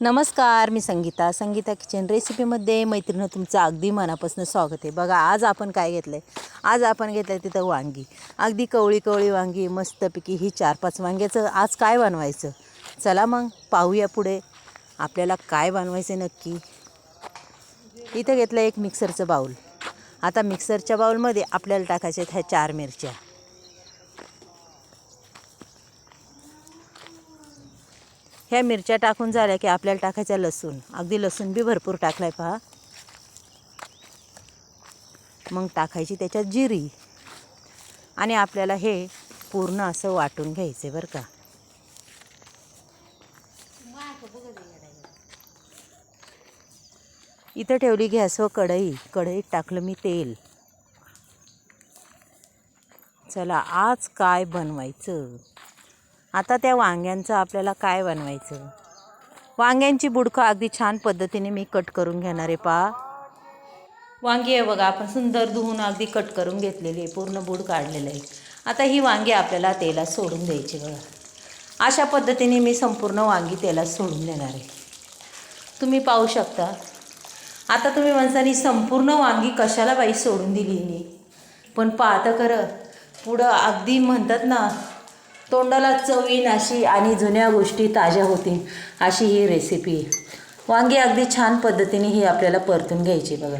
नमस्कार मी संगीता. संगीता किचन रेसिपीमध्ये मैत्रिणं तुमचं अगदी मनापासून स्वागत आहे. बघा आज आपण काय घेतलं आहे आज आपण घेतलं आहे तिथं वांगी. अगदी कवळी कवळी वांगी मस्तपैकी ही चार पाच वांग्याचं आज काय बनवायचं? चला मग पाहूया पुढे. आपल्याला काय बनवायचं नक्की? इथं घेतलं एक मिक्सरचं बाऊल आता मिक्सरच्या बाऊलमध्ये आपल्याला टाकायच्या आहेत ह्या चार मिरच्या. ह्या मिरच्या टाकून झाल्या की आपल्याला टाकायचा लसूण. अगदी लसूण बी भरपूर टाकलाय पहा. मग टाकायची त्याच्यात जिरी. आणि आपल्याला हे पूर्ण असं वाटून घ्यायचं बरं का. इथं ठेवली गॅसवर कढई. कढईत टाकलं मी तेल. चला आज काय बनवायचं? आता त्या वांग्यांचं आपल्याला काय बनवायचं? वांग्यांची बुडकं अगदी छान पद्धतीने मी कट करून घेणार आहे पा. वांगी आहे बघा आपण सुंदर धुवून अगदी कट करून घेतलेली आहे पूर्ण बुड काढलेलं आहे. आता ही वांगी आपल्याला तेलात सोडून द्यायची बघा. अशा पद्धतीने मी संपूर्ण वांगी तेलात सोडून देणार आहे. तुम्ही पाहू शकता. आता तुम्ही माणसानी संपूर्ण वांगी कशाला बाई सोडून दिली मी पण पाहता खरं पुढं अगदी म्हणतात ना तोंडाला चवीन अशी आणि जुन्या गोष्टी ताज्या होतील अशी ही रेसिपी आहे वांगी अगदी छान पद्धतीने ही आपल्याला परतून घ्यायची बघा.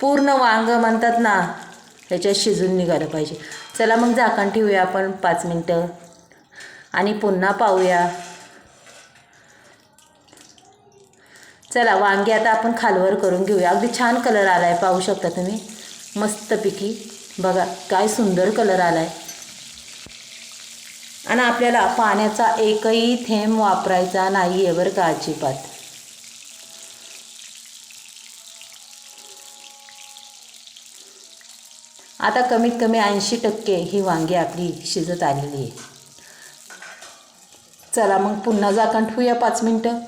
पूर्ण वांग म्हणतात ना त्याच्यात शिजून निघालं पाहिजे. चला मग झाकण ठेवूया आपण पाच मिनटं. आणि पुन्हा पाहूया. चला वांगी आता आपण खालवर करून घेऊया. अगदी छान कलर आला आहे पाहू शकता तुम्ही. मस्तपैकी. बघा काय सुंदर कलर आला आहे आणि आपल्याला पाण्याचा एकही थेंब वापरायचा नाही आहे बरं का अजिबात. आता कमीत कमी ऐंशी टक्के ही वांगी आपली शिजत आलेली आहे. चला मग पुन्हा झाकण ठेवूया पाच मिनटं.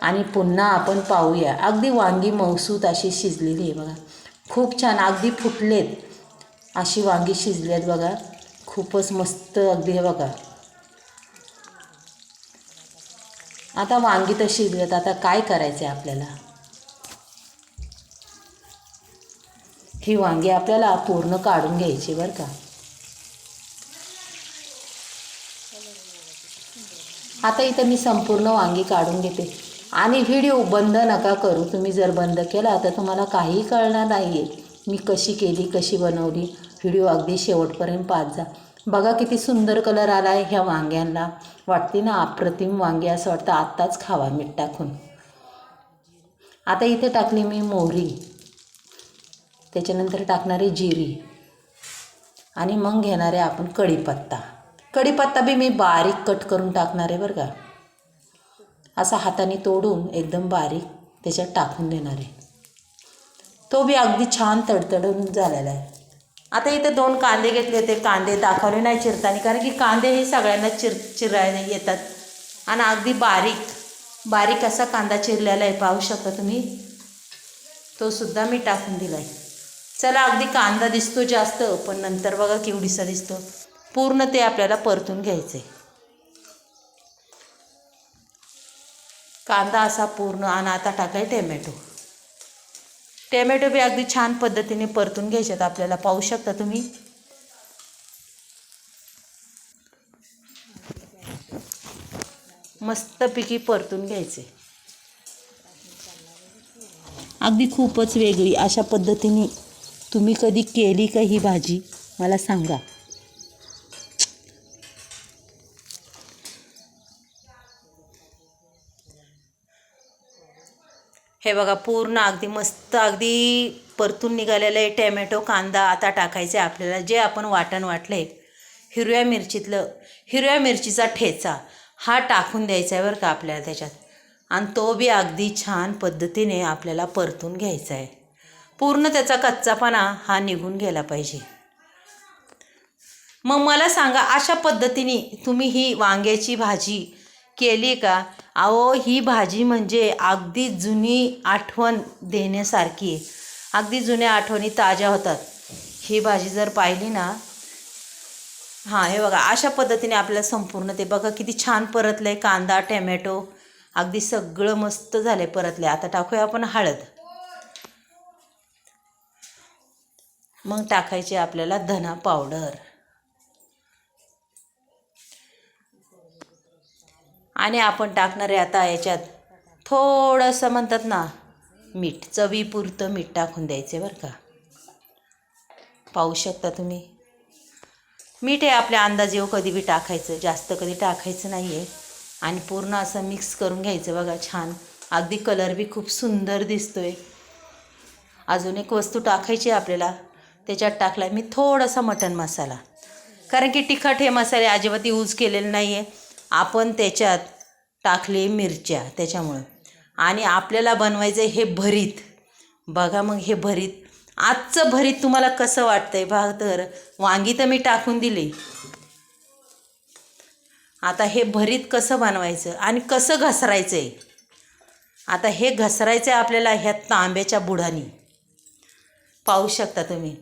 आणि पुन्हा आपण पाहूया. अगदी वांगी मौसूत अशी शिजलेली आहे बघा. खूप छान अगदी फुटलेत अशी वांगी शिजली आहेत बघा. खूपच मस्त अगदी हे बघा. आता वांगी तर शिजलेत आता काय करायचं आहे आपल्याला? ही वांगी आपल्याला पूर्ण काढून घ्यायची बरं का. आता इथं मी संपूर्ण वांगी काढून घेते. आणि व्हिडिओ बंद नका करू तुम्ही जर बंद केला तर तुम्हाला काही कळणार नाही आहे मी कशी केली कशी बनवली व्हिडिओ अगदी शेवटपर्यंत पाहत जा. बघा किती सुंदर कलर आला आहे ह्या वांग्यांना. वाटते ना अप्रतिम वांगे असं वाटतं. आत्ताच खावा मीठ टाकून. आता इथे टाकली मी मोहरी. त्याच्यानंतर टाकणारी जिरी. आणि मग घेणारे आपण कढीपत्ता. कढीपत्ता बी मी बारीक कट करून टाकणार आहे बरं का. असा हाताने तोडून एकदम बारीक त्याच्यात टाकून देणार आहे. तो बी अगदी छान तडतडून झालेला आहे. आता इथे दोन कांदे घेतले ते कांदे दाखवले नाही चिरताना कारण की कांदे हे सगळ्यांना चिर चिरायला येतात. आणि अगदी बारीक बारीक असा कांदा चिरलेला आहे पाहू शकता तुम्ही. तो सुद्धा मी टाकून दिला आहे चला अगदी कांदा दिसतो जास्त पण नंतर बघा केवढीसा दिसतो. पूर्ण ते आपल्याला परतून घ्यायचं आहे कांदा असा पूर्ण आणि आता टाकाय टॅमॅटो. टॅमॅटो बी अगदी छान पद्धतीने परतून घ्यायच्यात आपल्याला. पाहू शकता तुम्ही. मस्तपैकी परतून घ्यायचे. अगदी खूपच वेगळी अशा पद्धतीने तुम्ही कधी केली का ही भाजी? मला सांगा. हे बघा पूर्ण अगदी मस्त अगदी परतून निघालेलं आहे टॅमॅटो कांदा आता टाकायचे आपल्याला जे आपण वाटण वाटलं आहे हिरव्या मिरचीतलं हिरव्या मिरचीचा ठेचा हा टाकून द्यायचा आहे बरं का आपल्याला त्याच्यात. आणि तो बी अगदी छान पद्धतीने आपल्याला परतून घ्यायचा आहे. पूर्ण त्याचा कच्चापणा हा निघून गेला पाहिजे. मग मला सांगा अशा पद्धतीने तुम्ही ही वांग्याची भाजी केली का? अहो ही भाजी म्हणजे अगदी जुनी आठवण देण्यासारखी आहे. अगदी जुन्या आठवणी ताज्या होतात. ही भाजी जर पाहिली ना हां हे बघा अशा पद्धतीने आपल्याला संपूर्ण ते बघा किती छान परतलं आहे कांदा टॅमॅटो अगदी सगळं मस्त झालं आहे परतलं आहे आता टाकूया आपण हळद. मग टाकायची आपल्याला धना पावडर. आणि आपण टाकणार आहे आता याच्यात थोडंसं म्हणतात ना मीठ चवीपुरतं मीठ टाकून द्यायचं बरं का. पाहू शकता तुम्ही. मीठ आहे आपल्या अंदाजेव कधी बी टाकायचं जास्त कधी टाकायचं नाही आहे आणि पूर्ण असं मिक्स करून घ्यायचं बघा छान. अगदी कलर बी खूप सुंदर दिसतो आहे अजून एक वस्तू टाकायची आहे आपल्याला त्याच्यात टाकला मी थोडासा मटण मसाला. कारण की तिखट हे मसाले अजिबात यूज केलेले नाही आहे आपण त्याच्यात टाकले मिरच्या त्याच्यामुळं. आणि आपल्याला बनवायचं हे भरीत. बघा मग हे भरीत. आजचं भरीत तुम्हाला कसं वाटतंय? बघा तर वांगी तर मी टाकून दिली. आता हे भरीत कसं बनवायचं आणि कसं घसरायचं आहे आता हे घसरायचं आहे आपल्याला ह्या तांब्याच्या बुडानी. पाहू शकता तुम्ही.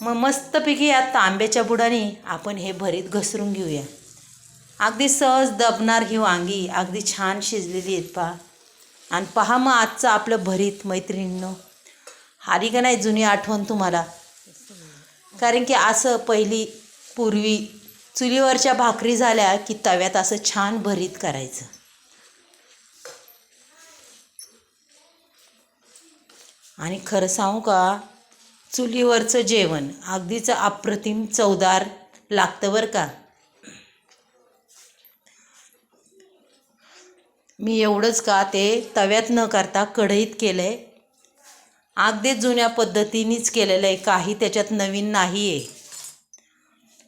मग मस्तपैकी या तांब्याच्या बुडानी आपण हे भरीत घसरून घेऊया. अगदी सहज दबणार ही वांगी अगदी छान शिजलेली आहेत पहा. आणि पहा मग आजचं आपलं भरीत मैत्रिणींनो. आली का नाही जुनी आठवण तुम्हाला? कारण की असं पहिली पूर्वी चुलीवरच्या भाकरी झाल्या की तव्यात असं छान भरीत करायचं. आणि खरं सांगू का चुलीवरचं जेवण अगदीच अप्रतिम चवदार लागतं बरं का. मी एवढंच का ते तव्यात न करता कढईत केलं आहे अगदी जुन्या पद्धतीनेच केलेलं आहे. काही त्याच्यात नवीन नाही आहे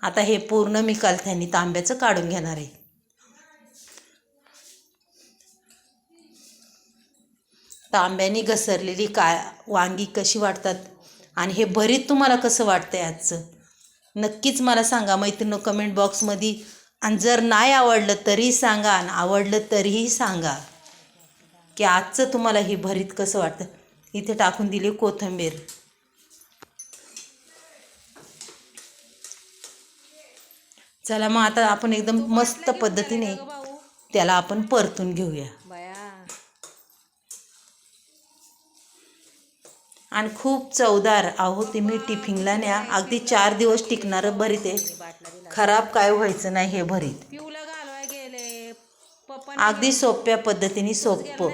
आता हे पूर्ण मी कलथ्यानी तांब्याचं काढून घेणार आहे. तांब्याने घसरलेली का वांगी कशी वाटतात? आणि हे भरीत तुम्हाला कसं वाटतं आहे आजचं? नक्कीच मला सांगा. मैत्रिणी कमेंट बॉक्समध्ये आणि जर नाही आवडलं तरी सांगा आणि आवडलं तरीही सांगा. की आजचं तुम्हाला हे भरीत कसं वाटतं? इथे टाकून दिली कोथिंबीर. चला मग आता आपण एकदम मस्त पद्धतीने त्याला आपण परतून घेऊया. आणि खूप चवदार. अहो तुम्ही टिफिनला न्या अगदी चार दिवस टिकणारं भरीत आहे. खराब काय व्हायचं नाही हे भरीत. अगदी सोप्या पद्धतीने सोपं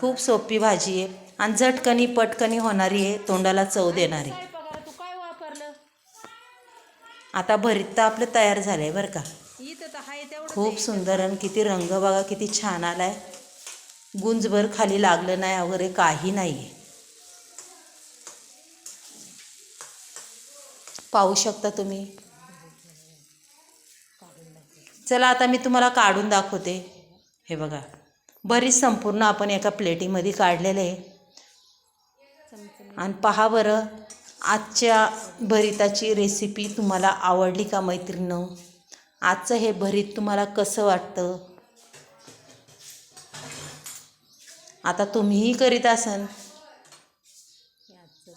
खूप सोपी भाजी आहे. आणि झटकनी पटकनी होणारी आहे. तोंडाला चव देणारी. तू आता भरीत तर आपलं तयार झालं आहे बरं का. खूप सुंदर आणि किती रंग बघा किती छान आला आहे गुंजभर खाली लागलं नाही वगैरे काही नाही आहे पाहू शकता तुम्ही? चला आता मी तुम्हाला काढून दाखवते. हे बघा बरीच संपूर्ण आपण एका प्लेटीमध्ये काढलेलं आहे. आणि पहा बरं आजच्या भरिताची रेसिपी तुम्हाला आवडली का मैत्रिणं? आजचं हे भरीत तुम्हाला कसं वाटतं? आता तुम्हीही करीत असाल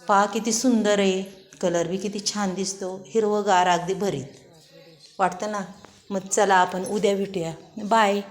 पहा किती सुंदर आहे. कलर बी किती छान दिसतो. हिरवंगार अगदी भरीत. वाटतं ना? मग चला आपण उद्या भेटूया. बाय.